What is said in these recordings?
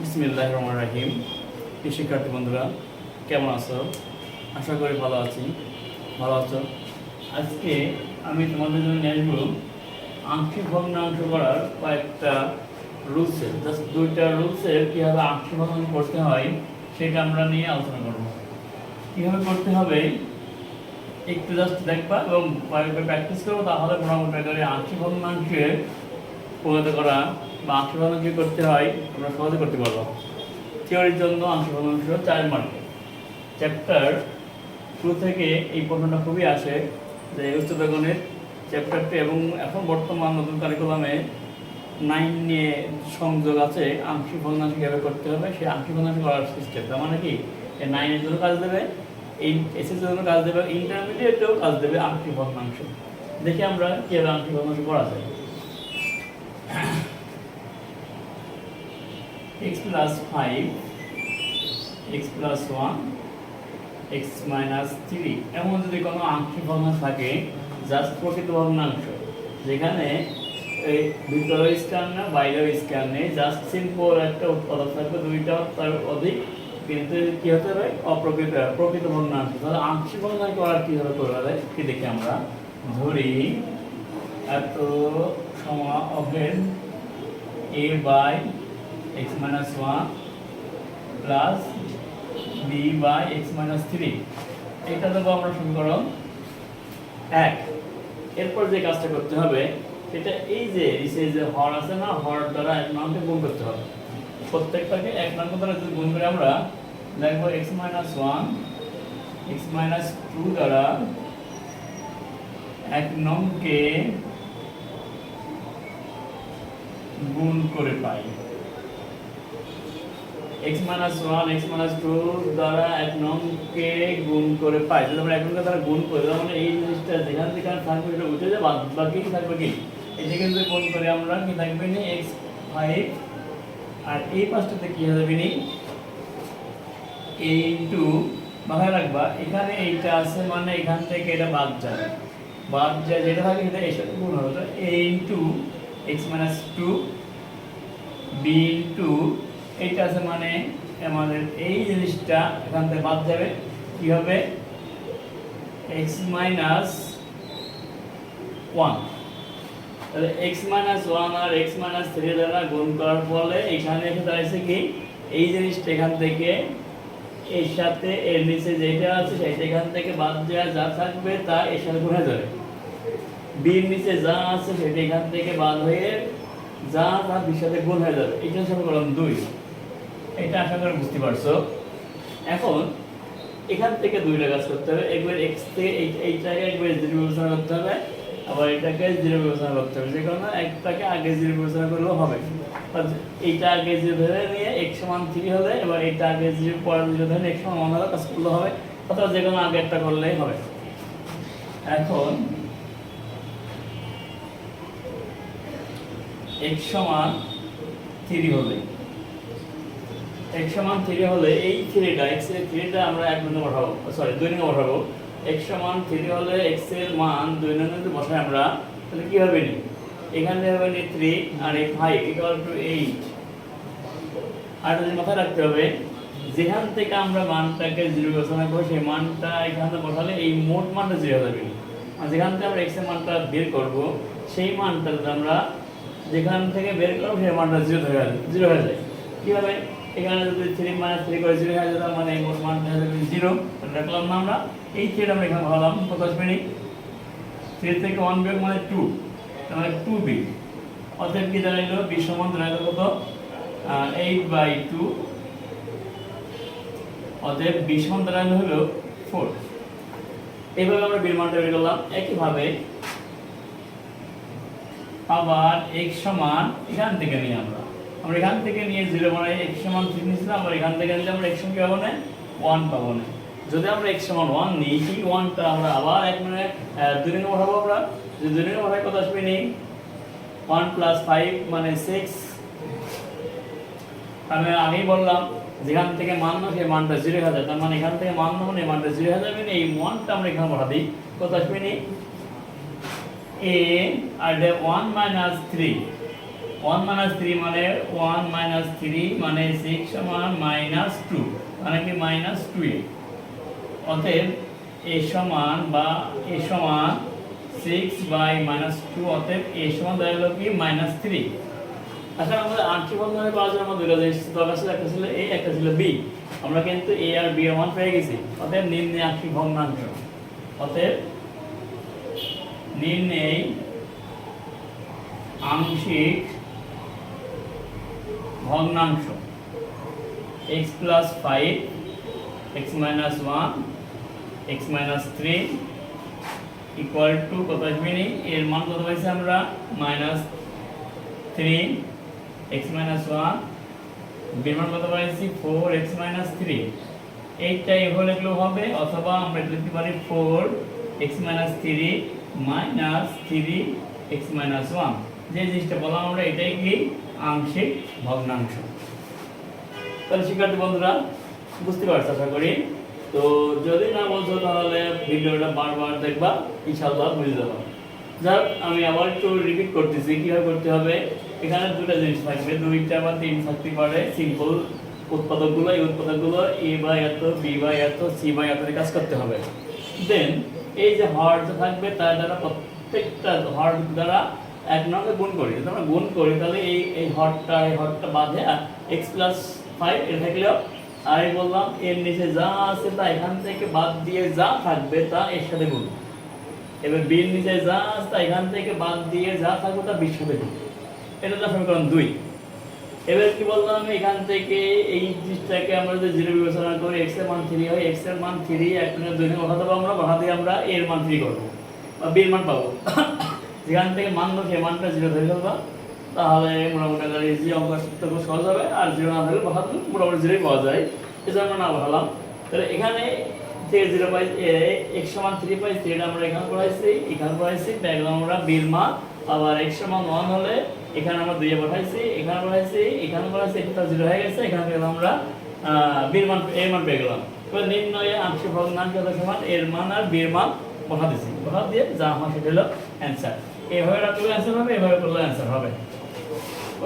বিসমিল্লাহ রহমান রাহিম শিক্ষার্থী বন্ধুরা, কেমন আছো? আশা করি ভালো আছি। ভালো আছো? আজকে আমি তোমাদের জন্য নিয়ে আসব আংশিক ভগ্নাংশ করার কয়েকটা রুলসের জাস্ট দুইটা রুলসের কীভাবে আংশিক ভগ্নাংশ করতে হয়, সেটা আমরা নিয়ে আলোচনা করব। কীভাবে করতে হবে, একটু জাস্ট দেখবা এবং কয়েকবার প্র্যাকটিস করব, তাহলে মোটামুটি আংশিক ভগ্নাংশে পরিণত করা বা আংশিক কি করতে হয়, আমরা সহজে করতে পারব। থিওরির জন্য আংশিক ভগ্নাংশ চার মার্কে। চ্যাপ্টার টু থেকে এই প্রশ্নটা খুবই আসে যে উচ্চতর গণিত চ্যাপ্টারটি এবং এখন বর্তমান নতুন কারিকুলামে নাইন নিয়ে সংযোগ আছে, আংশিক ভগ্নাংশ কীভাবে করতে হবে, সেই আংশিক ভগ্নাংশ করার সিস্টেম তার মানে কি? নাইনের জন্য কাজ দেবে, এই এসএস জন্য কাজ দেবে ইন্টারমিডিয়েটেও কাজ দেবে আংশিক ভগ্নাংশ দেখি আমরা কীভাবে আংশিক ভগ্নাংশ করা যায়। X plus 5 x plus 1 x minus 3 এমন যদি কোনো আংশিক ভগ্নাংশ থাকে জাস্ট প্রকৃত ভগ্নাংশ যেখানে এই ভিতরে স্ক্যান না বাইরেও স্ক্যান নেই জাস্ট সিম্পল একটা উৎপাদক থাকবে, দুইটা তার অধিক, কিন্তু কি হতে হবে অপ্রকৃত, প্রকৃত ভগ্নাংশ তাহলে আংশিক ভগ্নাংশ করার কীভাবে করা যায় কি দেখি আমরা। ধরি, এত সমা অভেদ a by x minus 1 plus b by x minus 3 এটা দেবো আমরা সমীকরণ এক। এরপর যে কাজটা করতে হবে, সেটা এই যে নিচে যে হর আছে না, হর দ্বারা এক নামকে গুণ করতে হবে। প্রত্যেকটাকে এক নাম দ্বারা যদি গুণ করে আমরা লিখব x minus 1 x minus 2 দ্বারা এক নংকে গুণ করে পাই। X minus 1 x minus 2 দ্বারা এক নংকে গুণ করে পাই। যদি আমরা এক নংকে দ্বারা গুণ করি, তাহলে এই জিনিসটা যেখান থেকে থাকবে এটা উঠে যাবে। বাদ বাকি থাকবে কি? এই যদি গুণ করে আমরা কি থাকবে নি? X 5 আর এই পাশটাতে কি হয়ে নি? A ইনটু মাথায় রাখবা, এখানে এইটা আছে মানে এখান থেকে এটা বাদ যাবে বাদ যায় যেটা থাকে সেটা এর সাথে গুণ হবে। তো a into x minus 2 b into এইটা আছে মানে আমাদের এই জিনিসটা এখান থেকে বাদ যাবে। কি হবে? X মাইনাস ওয়ান তাহলে x মাইনাস ওয়ান আর x মাইনাস থ্রি দ্বারা গুণ করার ফলে এখানে এসে দাঁড়িয়েছে কি? এই জিনিসটা এখান থেকে এর সাথে এর নিচে যেটা আছে সেটা এখান থেকে বাদ দেওয়া যা থাকবে তা এর সাথে গুণ যাবে। বির নিচে যা আছে সেটা এখান থেকে বাদ হয়ে যা বির সাথে গুণ হয়ে যাবে এটা সমীকরণ দুই। এটা আশা করি বুঝতে পারছ। এখন, এখান থেকে দুইটা কাজ করতে হবে, একবার এক্স থেকে এই- এইটাকে একবার জিরো বিবেচনা করতে হবে, আবার এটাকে জিরো বিবেচনা করতে হবে। যে কারণে একটাকে আগে জিরো বিবেচনা করলেও হবে। এইটা আগে জিরো ধরে নিয়ে এক্স সমান থ্রি হলে, এবার এইটা আগে জিরো পরে জিরো ধরে এক্স সমান ওয়ান হলে কাজ করলে হবে, অথবা যে কোনো আগে একটা করলেই হবে। এখন এক্স সমান থ্রি হলে। এক সমান থ্রি হলে এই থ্রিটা এক্সের থ্রিটা আমরা এক নম্বর বসাবো। সরি দুই নম্বর বসাবো। এক সমান থ্রি হলে এক্সের মান দুই নম্বর বসাই আমরা, তাহলে কি হবে নি এখানে হবে নি থ্রি আর এই ফাইভ ইকুয়াল টু এইট আর যদি মাথায় রাখতে হবে, যেখান থেকে আমরা মানটাকে জিরো বিবেচনা করব, সেই মানটা এখানে বসালে এই মোট মানটা জিরো হয়ে যাবে। আর যেখান থেকে আমরা এক্সের মানটা বের করব, সেই মানটা আমরা যেখান থেকে বের করব সেই মানটা জিরো যাবে জিরো হয়ে যায়। কীভাবে? এখানে যদি থ্রি মাইনাস থ্রি করে জিরো হয়ে যেত মানে এই মোট মানটা হয়ে যাবে জিরো রাখলাম না আমরা। এই থ্রিটা আমরা এখানে ভাবলাম আসবে নি থ্রি থেকে ওয়ান বিয়োগ মানে টু মানে টু বি অতএব কি দাঁড়াইলো বি সমান দাঁড়াইলো কত? এইট বাই টু অতএব বি সমান দাঁড়াইলো হলো ফোর এইভাবে আমরা বির মানটা বের করলাম। একইভাবে আবার x সমান এখান থেকে নিয়ে আমরা। আমরা এখান থেকে নিয়ে জিরো মানে x সমান থ্রি নিয়েছিলাম, আবার এখান থেকে নিলে আমরা x সমান পাবো না ওয়ান পাবো না। যদি আমরা x সমান ওয়ান নিই সেই ওয়ানটা আমরা আবার এক মানে দুই নম্বর বসাবো আমরা। যদি দুই নম্বর বসাই কত আসবে নেই? ওয়ান প্লাস ফাইভ মানে সিক্স আমি আগেই বললাম, যেখান থেকে মান না সেই মানটা জিরো হয়ে যায় তার মানে এখান থেকে মান না মানে মানটা জিরো হয়ে যাবে। এই ওয়ানটা আমরা এখানে বসা দিই। কত আসবে নেই? A R one minus three one minus three মানে ওয়ান মাইনাস থ্রি মানে সিক্স সমান মাইনাস টু মানে কি মাইনাস টু এ অতএব এ সমান বা এ সমান সিক্স বাই মাইনাস টু অতএব এ সমান দেখা গেল কি মাইনাস থ্রি এখন আমাদের আংশিক বন্ধনে পাওয়ার জন্য আমাদের দুটো জিনিস দরকার ছিল একটা ছিল এ একটা ছিল বি আমরা কিন্তু এ আর বি এর মান পেয়ে গেছি। অতএব নিম্নে আংশিক ভগ্নাংশ। অতএব নিম্নেই আংশিক ভগ্নাংশ। x plus five x minus one x minus three equal to কত আসবে নি? এর মান কত পাইছি আমরা? Minus three x minus one বির মান কত পাইছি? ফোর এক্স মাইনাস থ্রি এইটা লিখলেও হবে, অথবা আমরা লিখতে পারি four x minus three minus three x minus one যে জিনিসটা বললাম আমরা, এটাই কি? আংশিক ভগ্নাংশ। তাহলে শিক্ষার্থী বন্ধুরা, বুঝতে পারছ আশা করি? তো যদি না বলছো, তাহলে ভিডিওটা বারবার দেখবা ইনশাল্লাহ বুঝে যাব। যাক, আমি আবার একটু রিপিট করতেছি, কীভাবে করতে হবে? এখানে দুটো জিনিস থাকবে দুইটা বা তিন থাকতে পারে। সিম্পল উৎপাদকগুলো, এই উৎপাদকগুলো এ বাই এত বি বাই এত সি বাই এত কাজ করতে হবে। দেন এই যে হর থাকবে, তার দ্বারা প্রত্যেকটা হর দ্বারা এক নঙ্গে গুণ করি। যদি আমরা গুণ করি, তাহলে এই এই হরটা এই হরটা বাঁধে এক্স প্লাস ফাইভ এটা থাকলেও আর এই বললাম, এর নিচে যা আছে তা এখান থেকে বাদ দিয়ে যা থাকবে, তা এর সাথে গুণ। এবার বির নিচে যা আছে তা এখান থেকে বাদ দিয়ে যা থাকবে, তা বির সাথে গুণ। এটা হলো সমীকরণ দুই। এবার কি বললাম এখান থেকে এই জিনিসটাকে আমরা যদি জিরো বিবেচনা করি এক্সের মান থ্রি হয় এক্সের মান থ্রি এক মিনিট দুই মিনিট বসাতে আমরা বসাতে আমরা এর মান থ্রি করব, বা বির মান পাবো। যেখান থেকে মান সে মানটা জিরো ধরে ফেলবা। তাহলে মোটামুটি গেলে ইজি অঙ্ক খুব সহজ হবে, আর জিরো না থাকলে বসাতে মোটামুটি জিরোই পাওয়া যায়। এই জন্য না বসালাম তাহলে এখানে থেকে জিরো পাই এক্স সমান থ্রি পাই থ্রিটা আমরা এখানে পড়াইছি এখানে পড়াইছি দেখলাম আমরা বির মান আবার এক্স সমান ওয়ান হলে এখানে আমরা দুইয়ে পাঠাইছি, এখানে পাঠাইছি এখানে পাঠাইছি এটা জিরো হয়ে গেছে, এখানে পেলাম আমরা বির মান এর মান পেয়ে গেলাম। এবার নির্ণয়ে আংশিক ভগ্নাংশ কত সমান? এর মান আর বির মান বসা দিছি। বসা দিয়ে যা আমার সেটা হলো অ্যান্সার এভাবে রাখলে অ্যান্সার হবে, এভাবে করলে অ্যান্সার হবে।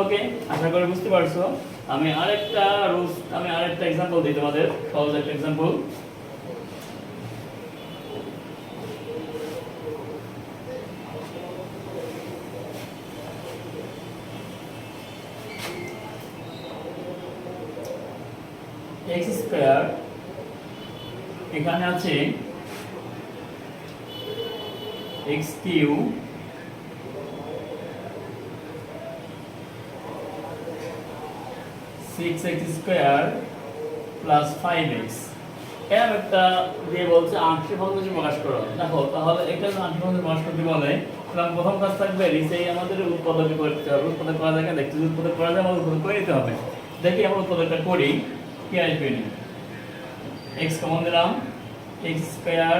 ওকে আশা করি বুঝতে পারছ। আমি আরেকটা রুলস আমি আরেকটা এক্সাম্পল দিই তোমাদের, সহজ একটা এক্সাম্পল এক্স স্কোয়ার এখানে আছে x Q six x square plus five x এরকম একটা দিয়ে বলছে আংশিক ভগ্নাংশ প্রকাশ করো দেখো, তাহলে এটা আংশিক ভগ্নাংশ প্রকাশ করতে বলে তাহলে প্রথম কাজ থাকবে নিচেই আমাদের উৎপাদক করতে হবে। উৎপাদক করা যায় দেখতে যদি উৎপাদক করা যায়, আমাদের উৎপাদক করে নিতে হবে। দেখি আমরা উৎপাদকটা করি। কি আসবে এক্স কমন দিলাম? X square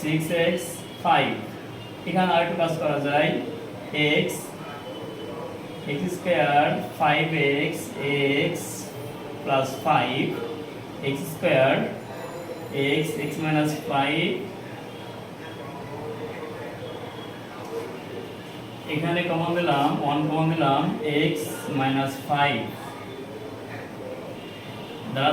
six x five এখানে আরেকটু কাজ করা যায়। X x square five x x plus five x square x x minus five এখানে কমন দিলাম? ওয়ান কমন দিলাম? এক্স মাইনাস ফাইভ মানে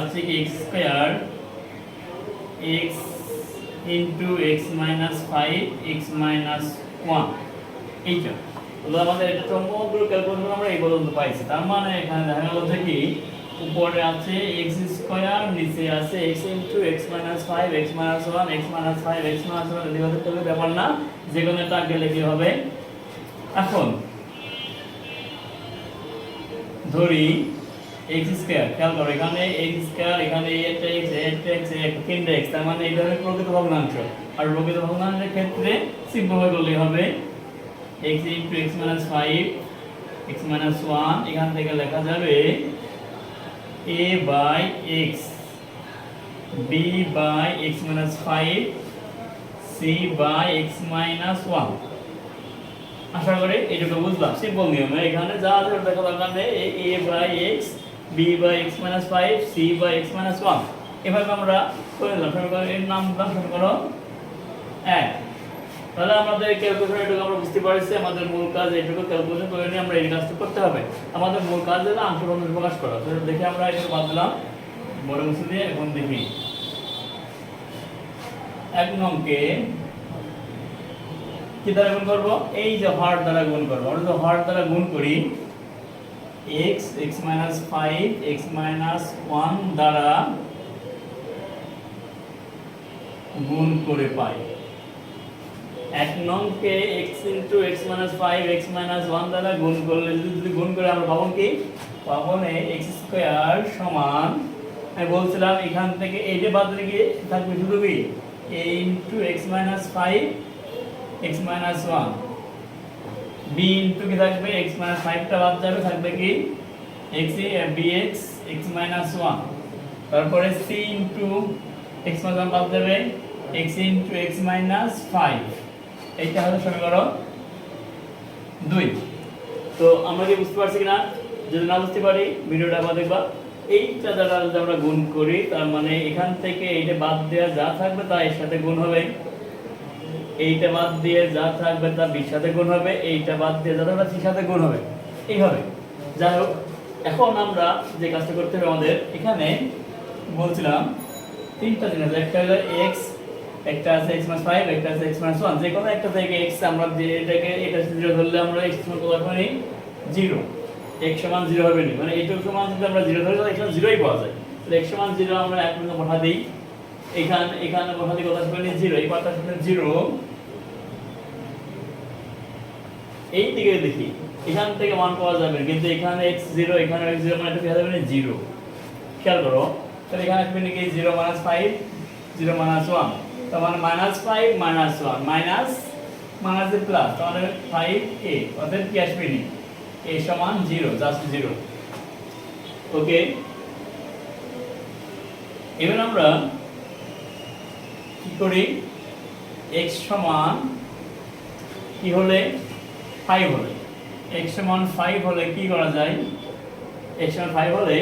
উপরে আছে এক্স স্কোয়ার, নিচে আছে x into x minus five, x minus one, x five, x minus one, এদিকে ব্যাপার না, যে কোনো একটা গেলে কি হবে। এখন, ধরি এক্স স্কোয়ার খেয়াল করো, এখানে এক্স স্কোয়ার এখানে এটা এক্স এটা এক্স তিনটা এক্স তার মানে এটা হবে প্রকৃত ভগ্নাংশ। আর প্রকৃত ভগ্নাংশের ক্ষেত্রে সিম্পল করলেই হবে x into x minus five x minus one এখান থেকে লেখা যাবে A by x B by x minus five C by x minus one আশা করি এইটুকু বুঝলাম সিম্পল নিয়মে। এখানে যা আছে দেখা দরকার নেই A by x B by x minus five C by x minus one এভাবে আমরা করে দিলাম সমীকরণ এর নাম দিলাম সমীকরণ তাহলে আমাদের ক্যালকুলেশন আমরা বুঝতে পারছি, আমাদের মূল কাজ এটুকু ক্যালকুলেশন করে নিয়ে আমরা এই কাজটা করতে হবে। আমাদের মূল কাজ হলো ভগ্নাংশ প্রকাশ করা। তাহলে দেখে আমরা এটা বাদ দিলাম। বড় মুছে দিয়ে এখন দেখি। এক নংকে কি দ্বারা গুণ করব? এই যে হর দ্বারা গুণ করব। আমরা যদি হর দ্বারা গুণ করি x x minus 5 x minus 1 দ্বারা গুণ করে পাই। এক নংকে x into x minus 5 x minus 1 দ্বারা গুণ করলে, যদি গুণ করে আমরা পাবো কি? পাবো না, x স্কয়ার সমান, আমি বলছিলাম এখান থেকে এই যে বাদ রেখে থাকবে শুধু কি? a into x minus 5 x minus 1 b into কি থাকবে? X minus 5 টা বাদ যাবে, থাকবে কি? X এ bx x minus 1 তারপরে c ইনটু minus 1 বাদ যাবে, x ইনটু x minus 5 এইটা হলো সমীকরণ 2 তো আমরা কি বুঝতে পারছি কিনা? যদি না বুঝতে পারি, ভিডিওটা আবার দেখবা। এইটা দ্বারা যদি আমরা গুণ করি, তার মানে এখান থেকে এইটা বাদ দেওয়া যা থাকবে তা এর সাথে গুণ হবে। এইটা বাদ দিয়ে যা থাকবে তা বির সাথে গুণ হবে, এইটা বাদ দিয়ে যা থাকবে সির সাথে গুণ হবে। এইভাবে। যাই হোক, এখন আমরা যে কাজটা করতে হবে আমাদের, এখানে বলছিলাম তিনটা জিনিস একটা হলো এক্স একটা আছে এক্স মাইনাস ফাইভ একটা আছে এক্স মাইনাস ওয়ান যে কোনো একটা থেকে এক্স আমরা যে এটাকে, এটা জিরো ধরলে আমরা এক্স সমান কত পাবো জিরো এক্স সমান জিরো হবে না। মানে এইটুকু সমান যদি আমরা জিরো ধরি, তাহলে এখানে জিরোই পাওয়া যায়। তাহলে এক্স সমান জিরো আমরা এক মিনিট বসা দিই। এখানে এখানে বসা দিই কত? আসবে জিরো এই পাতা আসবে জিরো এই দিকে দেখি, এখান থেকে মান পাওয়া যাবে। কিন্তু এখানে x জিরো এখানে x জিরো মানে দেখা যাবে জিরো খেয়াল করো, তাহলে এখানে আসবে নাকি zero minus five zero minus one তার মানে minus five minus one minus minus plus তাহলে ফাইভ এ অর্থাৎ কি আসবে নি এ সমান জিরো জাস্ট জিরো ওকে? এবার আমরা কি করি? x সমান কি হলে? ফাইভ হলে। এক্স সমান ফাইভ হলে কি করা যায়? এক্স সমান ফাইভ হলে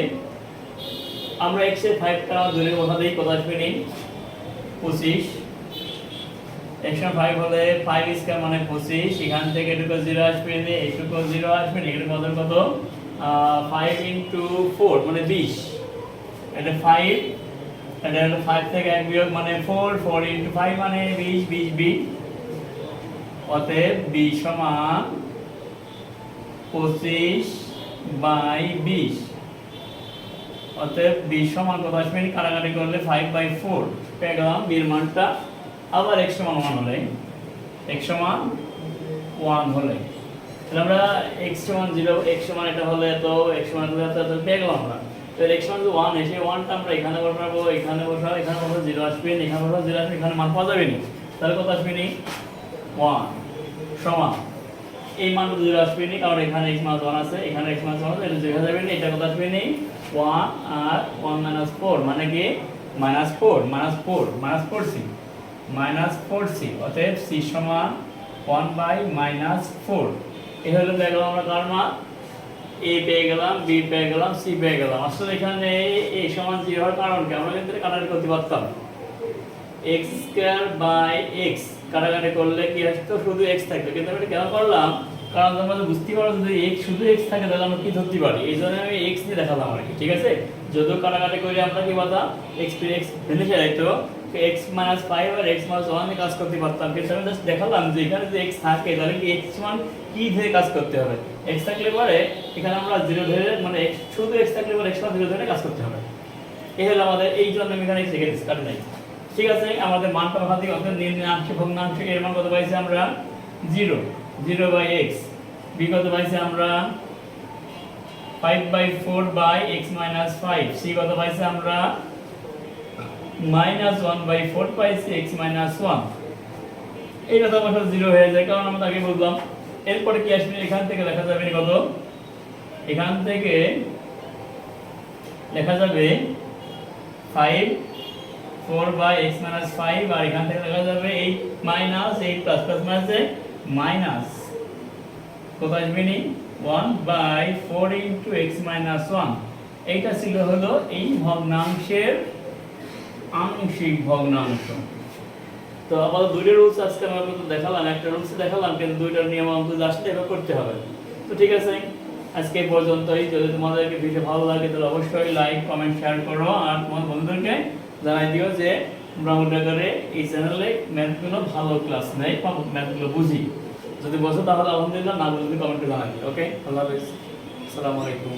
আমরা এক্সের ফাইভটা দূরের কথা দিই কথা আসবে নেই। পঁচিশ। সমান ফাইভ হলে ফাইভ স্কোয়ার মানে পঁচিশ। এখান থেকে এটুকু জিরো আসবে, এটুকু জিরো আসবে না এটুকু কত? কত ফাইভ ইন্টু ফোর মানে বিশ। এটা ফাইভ এটা ফাইভ থেকে এক বিয়োগ মানে ফোর ফোর ইন্টু ফাইভ মানে বিশ বিশ বিশ। অতএব বি সমান পঁচিশ বাই বিশ। অতএব বি সমান কত আসবে? কাটাকাটি করলে ফাইভ বাই ফোর পেয়ে গেলাম বির মানটা আবার এক সমান ওয়ান হলে। এক সমান ওয়ান হলে। তাহলে আমরা এক্স সমান জিরো এক্স সমান এটা হলে তো এক্স সমান হলে তো পেয়ে আমরা। তো এক্স সমান ওয়ান এসে ওয়ানটা আমরা এখানে বসাবো এখানে বসাবো এখানে বসাবো জিরো আসবে এখানে বসাবো জিরো আসবে এখানে মান পাওয়া যাবে না। তাহলে কত আসবে ওয়ান সমান। এই মান জিরো আসবে নি কারণ এখানে এক্স মাইনাস ওয়ান আছে, এখানে এক্স মাইনাস ওয়ান আছে এটা দেখা যাবে না এটা কত আসবে নি ওয়ান আর ওয়ান মাইনাস ফোর মানে কি? Minus four minus four minus four C, minus four C, অতএব সি সমান ওয়ান বাই মাইনাস ফোর। এই হলো গেলাম আমরা কার মান? এ পেয়ে গেলাম, বি পেয়ে গেলাম, সি পেয়ে গেলাম। আসলে এখানে এই সমান জিরো হওয়ার কারণ কি? আমরা কিন্তু কাটাকাটি করতে পারতাম। এক্স স্কোয়ার বাই এক্স কাটাকাটি করলে কি আসতো শুধু এক্স থাকতো কিন্তু আমি এটা কেন করলাম? কারণ তোমরা বুঝতে পারো যদি এক্স শুধু এক্স থাকে, তাহলে আমরা কি ধরতে পারি? এই জন্য আমি এক্স দিয়ে দেখালাম আর কি, ঠিক আছে? যদিও কাটাকাটি করে, আমরা কি বলতাম? এক্স পি এক্স ভেঙে যাইতো এক্স মাইনাস ফাইভ আর এক্স মাইনাস ওয়ান কাজ করতে পারতাম। কিন্তু আমি জাস্ট দেখালাম যে এখানে যদি এক্স থাকে, তাহলে কি এক্স মান কি ধরে কাজ করতে হবে? এক্স থাকলে পরে এখানে আমরা জিরো ধরে মানে এক্স শুধু এক্স থাকলে পরে এক্স মান জিরো ধরে কাজ করতে হবে। এই হলো আমাদের, এই জন্য আমি এখানে শিখে দিচ্ছি কারণ নাই। ঠিক আছে, আমাদের মানটা ওখান থেকে অর্থাৎ নির্ণাংশ ভগ্নাংশ এর মান কত পাইছি আমরা? Zero. Zero by x B কত পাইছি আমরা? Five by four by x minus five C কত পাইছি আমরা? মাইনাস ওয়ান বাই ফোর পাইছি এক্স মাইনাস ওয়ান এইটা তো অবশ্য জিরো হয়ে যায়, কারণ আমরা আগে বললাম। এরপরে কি আসবে? এখান থেকে লেখা যাবে কত? এখান থেকে লেখা যাবে five four by x minus five আর এখান থেকে লেখা যাবে eight minus eight plus plus মাইনাসে মাইনাস কত আসবে নি one by four into x minus এইটা ছিল হলো এই ভগ্নাংশের আংশিক ভগ্নাংশ। তো আপাতত দুইটা রুলস আজকে আমি আপনাদের দেখালাম, একটা রুলস দেখালাম, কিন্তু দুইটার নিয়ম আমাদের আসলে এবার করতে হবে। তো ঠিক আছে, আজকে পর্যন্তই। যদি তোমাদেরকে ভিডিও ভালো লাগে, তাহলে অবশ্যই লাইক কমেন্ট শেয়ার করো। আর তোমার বন্ধুদেরকে জানাই দিও যে ব্রাহ্মণনগরে এই চ্যানেলে ম্যাথগুলো ভালো ক্লাস নেই ম্যাথগুলো বুঝি। যদি বসো তাহলে আলহামদুলিল্লাহ, না বুঝলে কমেন্টে জানাই ওকে আল্লাহ হাফিজ। আসসালামু আলাইকুম।